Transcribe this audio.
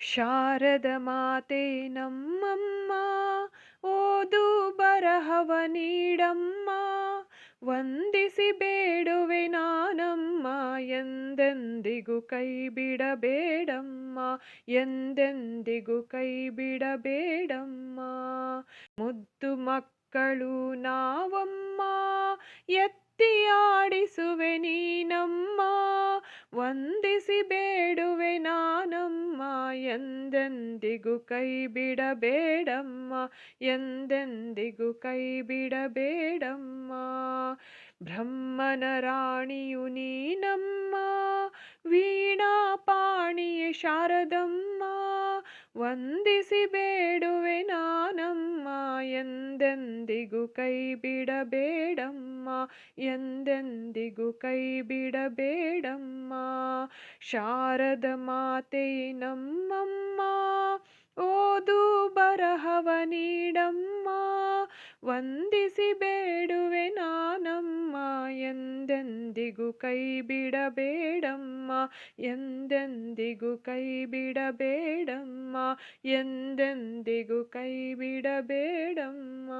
ಶಾರದ ಮಾತೆ ನಮ್ಮಮ್ಮ, ಓದು ಬರಹವ ನೀಡಮ್ಮ, ವಂದಿಸಿ ಬೇಡುವೆ ನಾನಮ್ಮ, ಎಂದೆಂದಿಗೂ ಕೈ ಬಿಡಬೇಡಮ್ಮ, ಎಂದೆಂದಿಗೂ ಕೈ ಬಿಡಬೇಡಮ್ಮ. ಮುದ್ದು ಮಕ್ಕಳು ನಾವಮ್ಮ, ಎತ್ತಿ ಆಡಿಸುವೆ ನೀನಮ್ಮ, ವಂದಿಸಿ ಎಂದೆಂದಿಗೂ ಕೈ ಬಿಡಬೇಡಮ್ಮ, ಎಂದೆಂದಿಗೂ ಕೈ ಬಿಡಬೇಡಮ್ಮ. ಬ್ರಹ್ಮನ ರಾಣಿಯು ನೀನಮ್ಮ, ವೀಣಾ ಪಾಣಿಯೇ ಶಾರದಮ್ಮ. ವಂದಿಸಿ ಬೇಡುವೆ ನಾನಮ್ಮ, ಎಂದೆಂದಿಗೂ ಕೈ ಬಿಡಬೇಡಮ್ಮ, ಎಂದೆಂದಿಗೂ ಕೈ ಬಿಡಬೇಡಮ್ಮ. ಶಾರದ ಮಾತೆಯ ನಮ್ಮಮ್ಮ ವಂದಿಸಿ ಬೇಡುವೆ ನಾನಮ್ಮ ಎಂದೆಂದಿಗೂ ಕೈ ಬಿಡಬೇಡಮ್ಮ ಎಂದೆಂದಿಗೂ ಕೈ ಬಿಡಬೇಡಮ್ಮ ಎಂದೆಂದಿಗೂ ಕೈ ಬಿಡಬೇಡಮ್ಮ